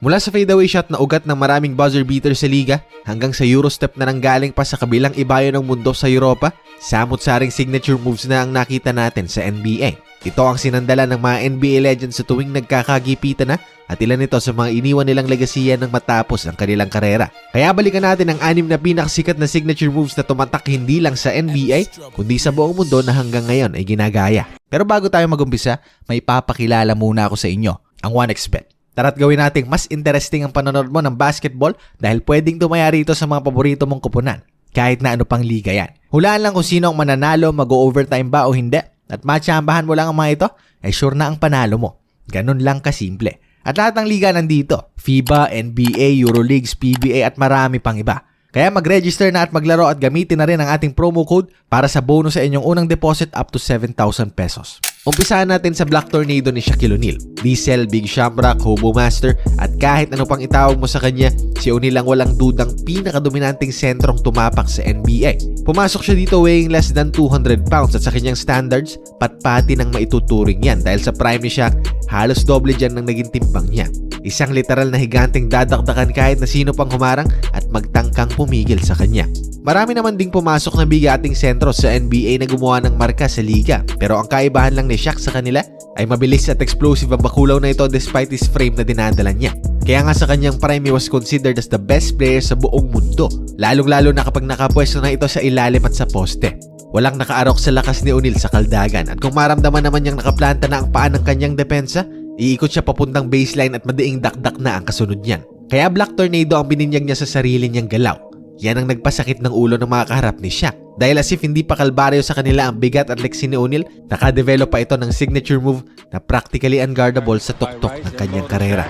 Mula sa fadeaway shot na ugat ng maraming buzzer beater sa liga hanggang sa Eurostep na nanggaling pa sa kabilang ibayo ng mundo sa Europa, samot-saring signature moves na ang nakita natin sa NBA. Ito ang sinandala ng mga NBA legends sa tuwing nagkakagipitan na at ilan nito sa mga iniwan nilang legasiya ng matapos ang kanilang karera. Kaya balikan natin ang anim na pinakasikat na signature moves na tumatak hindi lang sa NBA kundi sa buong mundo na hanggang ngayon ay ginagaya. Pero bago tayo magumpisa, may papakilala muna ako sa inyo, ang 1xBet. Tara't gawin nating mas interesting ang panonood mo ng basketball dahil pwedeng tumaya rito sa mga paborito mong kupunan. Kahit na ano pang liga yan. Hulaan lang kung sino ang mananalo, mag-overtime ba o hindi. At matsambahan mo lang ang mga ito, ay sure na ang panalo mo. Ganun lang kasimple. At lahat ng liga nandito. FIBA, NBA, Euroleagues, PBA at marami pang iba. Kaya mag-register na at maglaro at gamitin na rin ang ating promo code para sa bonus sa inyong unang deposit up to 7,000 pesos. Umpisahan natin sa Black Tornado ni Shaquille O'Neal. Diesel, Big Shamrock, Hobo Master at kahit ano pang itawag mo sa kanya, si O'Neal ang walang dudang pinakadominanting sentrong tumapak sa NBA. Pumasok siya dito weighing less than 200 pounds at sa kanyang standards, patpati ng maituturing yan dahil sa prime ni Shaq, halos doble dyan ng naging timbang niya. Isang literal na higanteng dadakdakan kahit na sino pang humarang at magtangkang pumigil sa kanya. Marami naman ding pumasok na bigating sentro sa NBA na gumawa ng marka sa liga. Pero ang kaibahan lang ni Shaq sa kanila ay mabilis at explosive ang bakulaw na ito despite his frame na dinadala niya. Kaya nga sa kanyang prime he was considered as the best player sa buong mundo. Lalong-lalo na kapag nakapwesto na ito sa ilalim at sa poste. Walang nakaarok sa lakas ni O'Neal sa kaldagan at kung maramdaman naman niyang nakaplanta na ang paa ng kanyang depensa, iikot siya papuntang baseline at madiing dakdak na ang kasunod niyan. Kaya Black Tornado ang bininyag niya sa sarili niyang galaw. Yan ang nagpasakit ng ulo ng mga kaharap ni Shaq. Dahil as if hindi pa kalbaryo sa kanila ang bigat at leksi ni O'Neal, nakadevelop pa ito ng signature move na practically unguardable sa tuktok ng kanyang karera.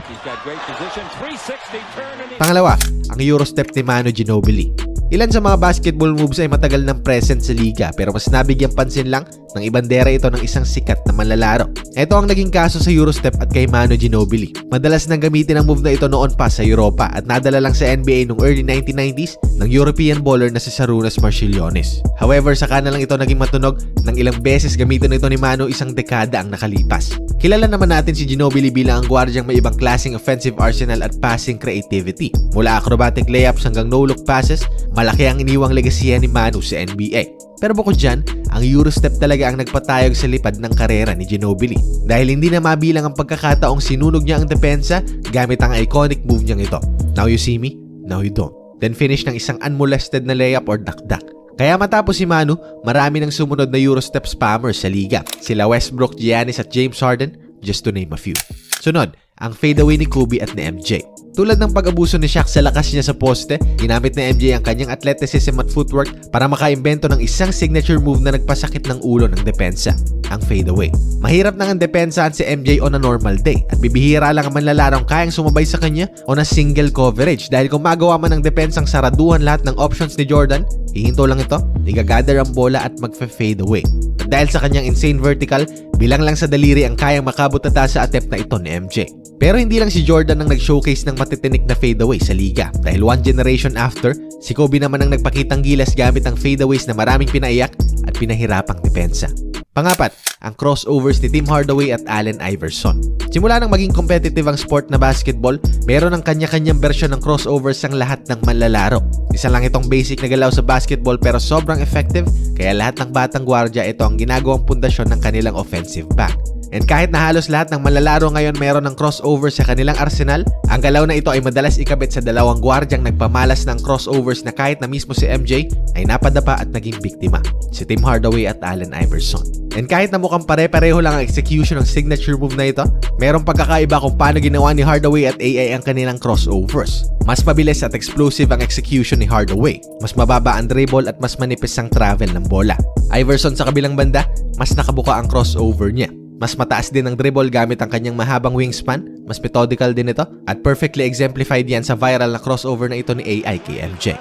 Pangalawa, ang Eurostep ni Manu Ginobili. Ilan sa mga basketball moves ay matagal ng present sa liga pero mas nabigyan pansin lang ng ibandera ito ng isang sikat na manlalaro. Ito ang naging kaso sa Eurostep at kay Manu Ginobili. Madalas nang gamitin ang move na ito noon pa sa Europa at nadala lang sa NBA noong early 1990s ng European baller na si Sarunas Marciliones. However, saka na lang ito naging matunog ng ilang beses gamitin ito ni Manu isang dekada ang nakalipas. Kilala naman natin si Ginobili bilang ang gwardyang may ibang klaseng offensive arsenal at passing creativity. Mula acrobatic layups hanggang no-look passes, malaki ang iniwang legasiya ni Manu sa NBA. Pero bukod dyan, ang Eurostep talaga ang nagpatayog sa lipad ng karera ni Ginobili. Dahil hindi na mabilang ang pagkakataong sinunog niya ang depensa gamit ang iconic move niyang ito. Now you see me, now you don't. Then finish ng isang unmolested na layup or dakdak. Kaya matapos si Manu, marami ng sumunod na Eurostep spammers sa liga. Sila Westbrook, Giannis at James Harden, just to name a few. Sunod, ang fadeaway ni Kobe at ni MJ. Tulad ng pag-abuso ni Shaq sa lakas niya sa poste, ginamit ni MJ ang kanyang athleticism at footwork para makaimbento ng isang signature move na nagpasakit ng ulo ng depensa, ang fadeaway. Mahirap nang ang depensahan si MJ on a normal day at bibihira lang ang manlalarong kayang sumabay sa kanya on a single coverage dahil kung magawa man ng depensang saraduhan lahat ng options ni Jordan, hihinto lang ito, igagather ang bola at magfe-fade away. Dahil sa kanyang insane vertical, bilang lang sa daliri ang kayang makabot na sa attempt na ito ni MJ. Pero hindi lang si Jordan ang nag-showcase ng matitinik na fadeaway sa liga dahil one generation after, si Kobe naman ang nagpakitang gilas gamit ang fadeaways na maraming pinaiyak at pinahirapang depensa. Pangapat, ang crossovers ni Tim Hardaway at Allen Iverson. Simula nang maging competitive ang sport na basketball, meron ng kanya-kanyang bersyon ng crossovers ang lahat ng manlalaro. Isa lang itong basic na galaw sa basketball pero sobrang effective, kaya lahat ng batang gwardya ito ang ginagawang pundasyon ng kanilang offensive back. And kahit na halos lahat ng manlalaro ngayon meron ng crossover sa kanilang arsenal, ang galaw na ito ay madalas ikabit sa dalawang gwardyang nagpamalas ng crossovers na kahit na mismo si MJ ay napadapa at naging biktima, si Tim Hardaway at Allen Iverson. And kahit na mukhang pare-pareho lang ang execution ng signature move na ito, merong pagkakaiba kung paano ginawa ni Hardaway at AI ang kanilang crossovers. Mas mabilis at explosive ang execution ni Hardaway. Mas mababa ang dribble at mas manipis ang travel ng bola. Iverson sa kabilang banda, mas nakabuka ang crossover niya. Mas mataas din ang dribble gamit ang kanyang mahabang wingspan, mas methodical din ito, at perfectly exemplified yan sa viral na crossover na ito ni AI MJ.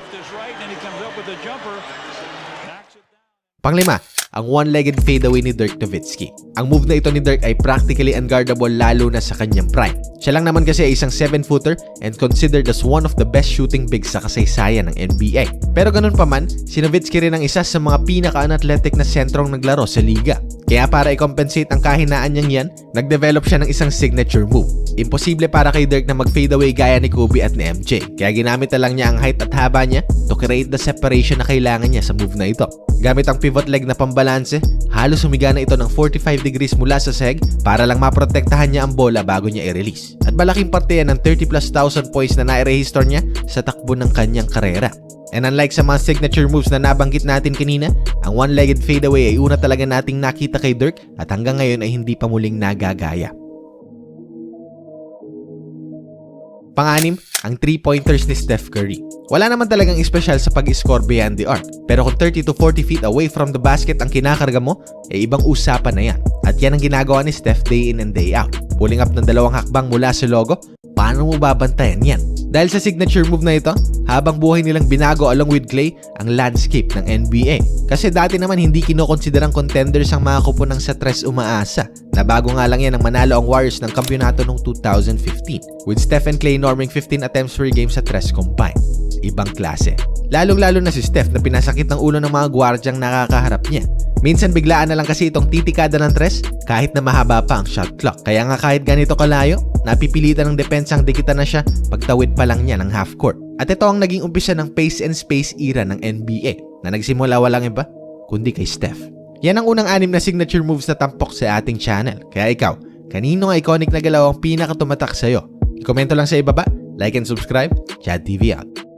Panglima, ang one-legged fadeaway ni Dirk Nowitzki. Ang move na ito ni Dirk ay practically unguardable lalo na sa kanyang prime. Siya lang naman kasi ay isang 7-footer and considered as one of the best shooting bigs sa kasaysayan ng NBA. Pero ganun pa man, si Nowitzki rin ang isa sa mga pinaka-unathletic na sentrong naglaro sa liga. Kaya para i-compensate ang kahinaan niyang yan, nag-develop siya ng isang signature move. Imposible para kay Dirk na mag-fade away gaya ni Kobe at ni MJ. Kaya ginamit na lang niya ang height at haba niya to create the separation na kailangan niya sa move na ito. Gamit ang pivot leg na pambalanse, halos humiga na ito ng 45 degrees mula sa seg para lang maprotektahan niya ang bola bago niya i-release. At malaking parte yan ng 30 plus thousand points na nai-register niya sa takbo ng kanyang karera. And unlike sa mga signature moves na nabanggit natin kanina, ang one-legged fadeaway ay una talaga nating nakita kay Dirk at hanggang ngayon ay hindi pa muling nagagaya. Panganim, ang 3-pointers ni Steph Curry. Wala naman talagang espesyal sa pag-score beyond the arc. Pero kung 30 to 40 feet away from the basket ang kinakarga mo, eh ibang usapan na yan. At yan ang ginagawa ni Steph day in and day out. Pulling up ng dalawang hakbang mula sa logo, paano mo babantayan yan? Dahil sa signature move na ito, habang buhay nilang binago along with Clay ang landscape ng NBA. Kasi dati naman hindi kinokonsiderang contenders ang mga kupunang sa tres umaasa. Na bago nga lang yan ang manalo ang Warriors ng kampyonato noong 2015. With Stephen Clay norming 15 attempts per game sa tres combined. Ibang klase. Lalong-lalo na si Steph na pinasakit ng ulo ng mga gwardyang nakakaharap niya. Minsan biglaan na lang kasi itong titikada ng tres kahit na mahaba pa ang shot clock. Kaya nga kahit ganito kalayo, napipilitan ng depensang dikita na siya pagtawid pa lang niya ng half court. At ito ang naging umpisa ng pace and space era ng NBA na nagsimula walang iba kundi kay Steph. Yan ang unang anim na signature moves na tampok sa ating channel. Kaya ikaw, kanino ang iconic na galaw ang pinakatumatak sa'yo? I-komento lang sa ibaba, like and subscribe, Chad TV out.